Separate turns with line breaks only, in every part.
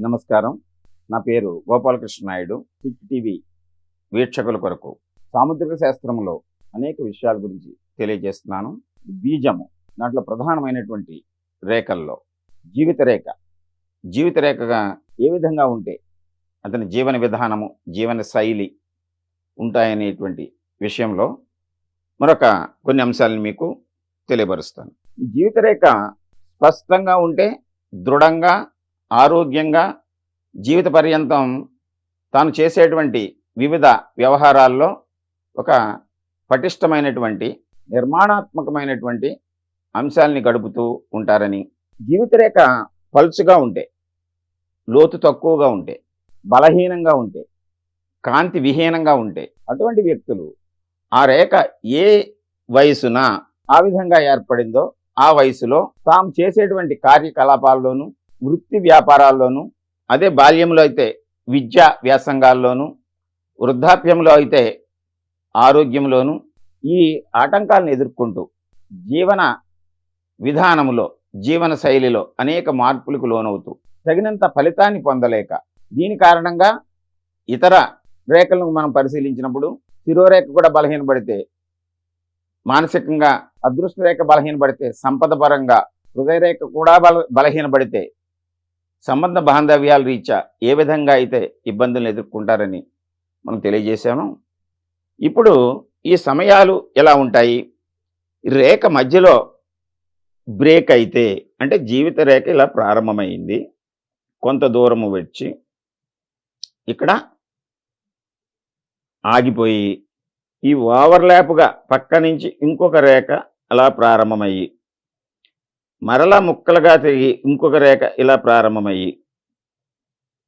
నమస్కారం. నా పేరు గోపాలకృష్ణ నాయుడు సిక్ టీవీ వీక్షకుల కొరకు సాముద్రిక శాస్త్రంలో అనేక విషయాల గురించి తెలియజేస్తున్నాను. బీజము దాంట్లో ప్రధానమైనటువంటి రేఖల్లో జీవిత రేఖ. జీవిత రేఖగా ఏ విధంగా ఉంటే అతని జీవన విధానము జీవన శైలి ఉంటాయనేటువంటి విషయంలో మరొక కొన్ని అంశాలను మీకు తెలియపరుస్తాను. ఈ జీవిత రేఖ స్పష్టంగా ఉంటే దృఢంగా ఆరోగ్యంగా జీవిత పర్యంతం తాను చేసేటువంటి వివిధ వ్యవహారాల్లో ఒక పటిష్టమైనటువంటి నిర్మాణాత్మకమైనటువంటి అంశాలని గడుపుతూ ఉంటారని జీవితరేఖ పలుచుగా ఉంటే లోతు తక్కువగా ఉంటే బలహీనంగా ఉంటే కాంతి విహీనంగా ఉంటే అటువంటి వ్యక్తులు ఆ రేఖ ఏ వయసున ఆ విధంగా ఏర్పడిందో ఆ వయసులో తాము చేసేటువంటి కార్యకలాపాల్లోనూ వృత్తి వ్యాపారాల్లోనూ అదే బాల్యంలో అయితే విద్యా వ్యాసంగాల్లోనూ వృద్ధాప్యంలో అయితే ఆరోగ్యంలోనూ ఈ ఆటంకాలను ఎదుర్కొంటూ జీవన విధానములో జీవన శైలిలో అనేక మార్పులకు లోనవుతూ తగినంత ఫలితాన్ని పొందలేక దీని కారణంగా ఇతర రేఖలను మనం పరిశీలించినప్పుడు శిరోరేఖ కూడా బలహీనపడితే మానసికంగా అదృష్ట రేఖ బలహీనపడితే సంపద పరంగా హృదయరేఖ కూడా బల బలహీనపడితే సంబంధ బాంధవ్యాల రీత్యా ఏ విధంగా అయితే ఇబ్బందులను ఎదుర్కొంటారని మనం తెలియజేశాము ఇప్పుడు ఈ సమయాలు ఎలా ఉంటాయి? రేఖ మధ్యలో బ్రేక్ అయితే అంటే జీవిత రేఖ ఇలా ప్రారంభమైంది. కొంత దూరము వచ్చి ఇక్కడ ఆగిపోయి ఈ ఓవర్లాప్గా పక్క నుంచి ఇంకొక రేఖ అలా ప్రారంభమయ్యి మరలా ముక్కలుగా తిరిగి ఇంకొక రేఖ ఇలా ప్రారంభమయ్యి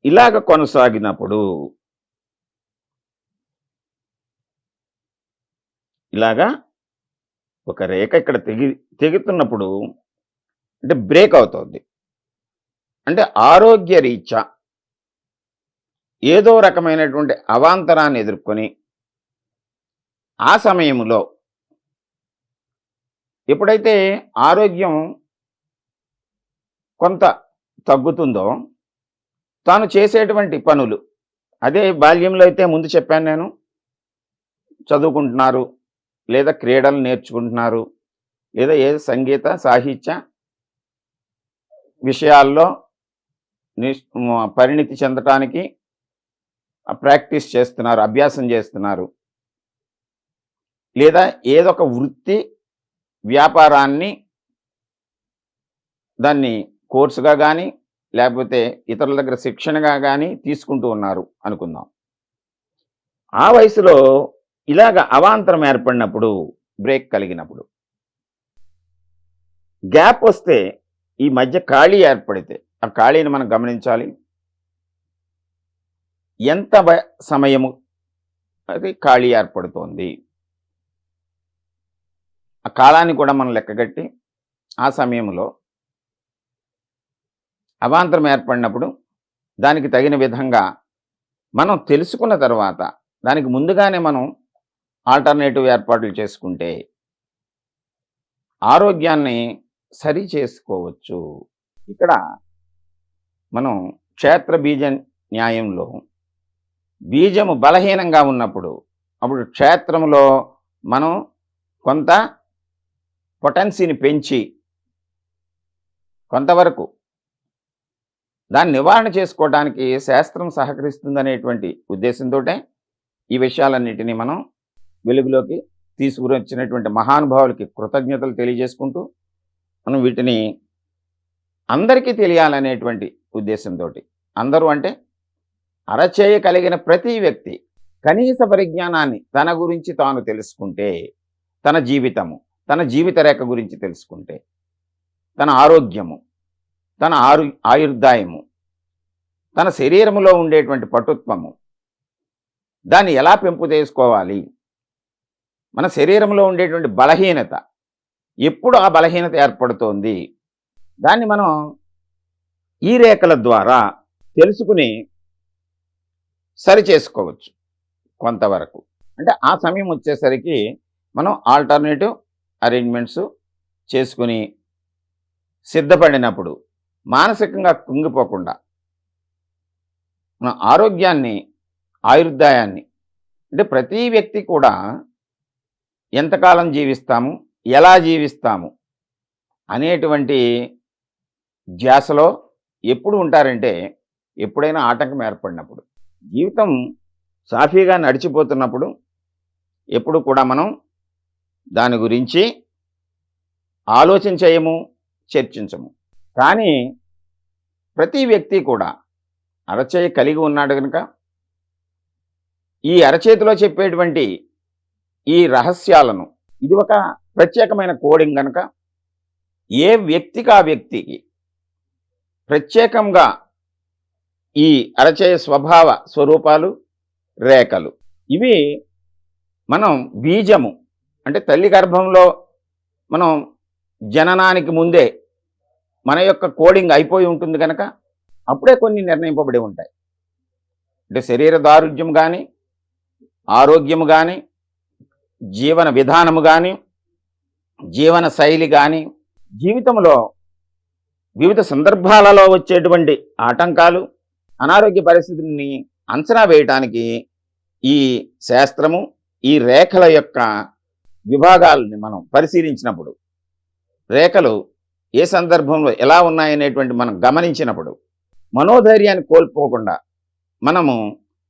ఇలాగ కొనసాగినప్పుడు ఇలాగా ఒక రేఖ ఇక్కడ తెగి తెగుతున్నప్పుడు అంటే బ్రేక్ అవుతుంది. అంటే ఆరోగ్య రీత్యా ఏదో రకమైనటువంటి అవాంతరాన్ని ఎదుర్కొని ఆ సమయంలో ఎప్పుడైతే ఆరోగ్యం కొంత తగ్గుతుందో తాను చేసేటువంటి పనులు. అదే బాల్యంలో అయితే ముందు చెప్పాను నేను. చదువుకుంటున్నారు లేదా క్రీడలు నేర్చుకుంటున్నారు లేదా ఏ సంగీత సాహిత్య విషయాల్లో నిష్ పరిణితి చెందటానికి ప్రాక్టీస్ చేస్తున్నారు అభ్యాసం చేస్తున్నారు. లేదా ఏదో ఒక వృత్తి వ్యాపారాన్ని దాన్ని కోర్సుగా కానీ లేకపోతే ఇతరుల దగ్గర శిక్షణగా కానీ తీసుకుంటూ ఉన్నారు అనుకుందాం. ఆ వయసులో ఇలాగ అవాంతరం ఏర్పడినప్పుడు బ్రేక్ కలిగినప్పుడు గ్యాప్ వస్తే ఈ మధ్య ఖాళీ ఏర్పడితే ఆ ఖాళీని మనం గమనించాలి. ఎంత సమయము అది ఖాళీ ఏర్పడుతోంది? ఆ కాలాన్ని కూడా మనం లెక్కగట్టి ఆ సమయంలో అవాంతరం ఏర్పడినప్పుడు దానికి తగిన విధంగా మనం తెలుసుకున్న తర్వాత దానికి ముందుగానే మనం ఆల్టర్నేటివ్ ఏర్పాట్లు చేసుకుంటే ఆరోగ్యాన్ని సరి చేసుకోవచ్చు. ఇక్కడ మనం క్షేత్ర బీజ న్యాయంలో బీజము బలహీనంగా ఉన్నప్పుడు అప్పుడు క్షేత్రంలో మనం కొంత పొటెన్సీని పెంచి కొంతవరకు దాన్ని నివారణ చేసుకోవడానికి శాస్త్రం సహకరిస్తుందనేటువంటి ఉద్దేశంతో ఈ విషయాలన్నిటినీ మనం వెలుగులోకి తీసుకురొచ్చినటువంటి మహానుభావులకి కృతజ్ఞతలు తెలియజేసుకుంటూ మనం వీటిని అందరికీ తెలియాలనేటువంటి ఉద్దేశంతో అందరూ అంటే అరచేయ కలిగిన ప్రతి వ్యక్తి కనీస పరిజ్ఞానాన్ని తన గురించి తాను తెలుసుకుంటే తన జీవితము తన జీవిత రేఖ గురించి తెలుసుకుంటే తన ఆరోగ్యము తన ఆరు ఆయుర్దాయము తన శరీరములో ఉండేటువంటి పటుత్వము. దాన్ని ఎలా పెంపు చేసుకోవాలి? మన శరీరంలో ఉండేటువంటి బలహీనత ఎప్పుడు ఆ బలహీనత ఏర్పడుతోంది? దాన్ని మనం ఈ రేఖల ద్వారా తెలుసుకుని సరి చేసుకోవచ్చు కొంతవరకు. అంటే ఆ సమయం వచ్చేసరికి మనం ఆల్టర్నేటివ్ అరేంజ్మెంట్స్ చేసుకుని సిద్ధపడినప్పుడు మానసికంగా కుంగిపోకుండా మన ఆరోగ్యాన్ని ఆయుర్దాయాన్ని అంటే ప్రతి వ్యక్తి కూడా ఎంతకాలం జీవిస్తాము ఎలా జీవిస్తాము అనేటువంటి ధ్యాసలో ఎప్పుడు ఉంటారంటే ఎప్పుడైనా ఆటంకం ఏర్పడినప్పుడు. జీవితం సాఫీగా నడిచిపోతున్నప్పుడు ఎప్పుడు కూడా మనం దాని గురించి ఆలోచన చర్చించము. కానీ ప్రతి వ్యక్తి కూడా అరచేయి కలిగి ఉన్నాడు కనుక ఈ అరచేతిలో చెప్పేటువంటి ఈ రహస్యాలను ఇది ఒక ప్రత్యేకమైన కోడింగ్ కనుక ఏ వ్యక్తికి ఆ వ్యక్తికి ప్రత్యేకంగా ఈ అరచేయ స్వభావ స్వరూపాలు రేఖలు ఇవి మనం బీజము అంటే తల్లి గర్భంలో మనం జననానికి ముందే మన యొక్క కోడింగ్ అయిపోయి ఉంటుంది కనుక అప్పుడే కొన్ని నిర్ణయింపబడి ఉంటాయి. అంటే శరీర దారుఢ్యం కానీ ఆరోగ్యము కానీ జీవన విధానము కానీ జీవన శైలి కానీ జీవితంలో వివిధ సందర్భాలలో వచ్చేటువంటి ఆటంకాలు అనారోగ్య పరిస్థితిని అంచనా వేయటానికి ఈ శాస్త్రము ఈ రేఖల యొక్క విభాగాలని మనం పరిశీలించినప్పుడు రేఖలు ఏ సందర్భంలో ఎలా ఉన్నాయనేటువంటి మనం గమనించినప్పుడు మనోధైర్యాన్ని కోల్పోకుండా మనము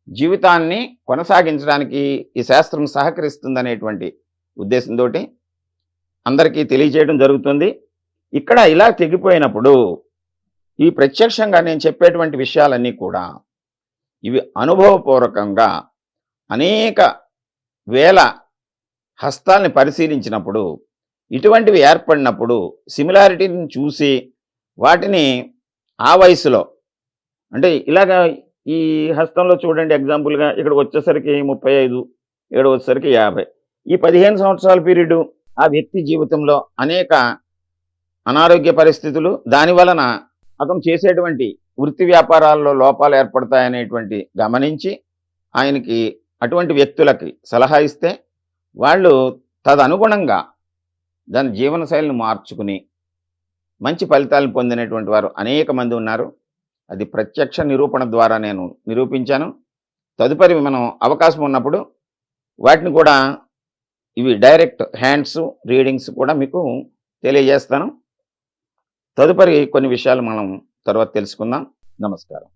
జీవితాన్ని కొనసాగించడానికి ఈ శాస్త్రం సహకరిస్తుందనేటువంటి ఉద్దేశంతో అందరికీ తెలియజేయడం జరుగుతుంది. ఇక్కడ ఇలా తెగిపోయినప్పుడు ఈ ప్రత్యక్షంగా నేను చెప్పేటువంటి విషయాలన్నీ కూడా ఇవి అనుభవపూర్వకంగా అనేక వేల హస్తాల్ని పరిశీలించినప్పుడు ఇటువంటివి ఏర్పడినప్పుడు సిమిలారిటీని చూసి వాటిని ఆ వయసులో అంటే ఇలాగా ఈ హస్తంలో చూడండి ఎగ్జాంపుల్గా ఇక్కడికి వచ్చేసరికి ముప్పై ఐదు ఇక్కడ వచ్చేసరికి యాభై. ఈ పదిహేను సంవత్సరాల పీరియడ్ ఆ వ్యక్తి జీవితంలో అనేక అనారోగ్య పరిస్థితులు దాని వలన అతను చేసేటువంటి వృత్తి వ్యాపారాల్లో లోపాలు ఏర్పడతాయనేటువంటి గమనించి ఆయనకి అటువంటి వ్యక్తులకి సలహా ఇస్తే వాళ్ళు తదనుగుణంగా దాని జీవనశైలిని మార్చుకుని మంచి ఫలితాలను పొందినటువంటి వారు అనేక మంది ఉన్నారు. అది ప్రత్యక్ష నిరూపణ ద్వారా నేను నిరూపించాను. తదుపరి మనం అవకాశం ఉన్నప్పుడు వాటిని కూడా ఇవి డైరెక్ట్ హ్యాండ్స్ రీడింగ్స్ కూడా మీకు తెలియజేస్తాను. తదుపరి కొన్ని విషయాలు మనం తర్వాత తెలుసుకుందాం. నమస్కారం.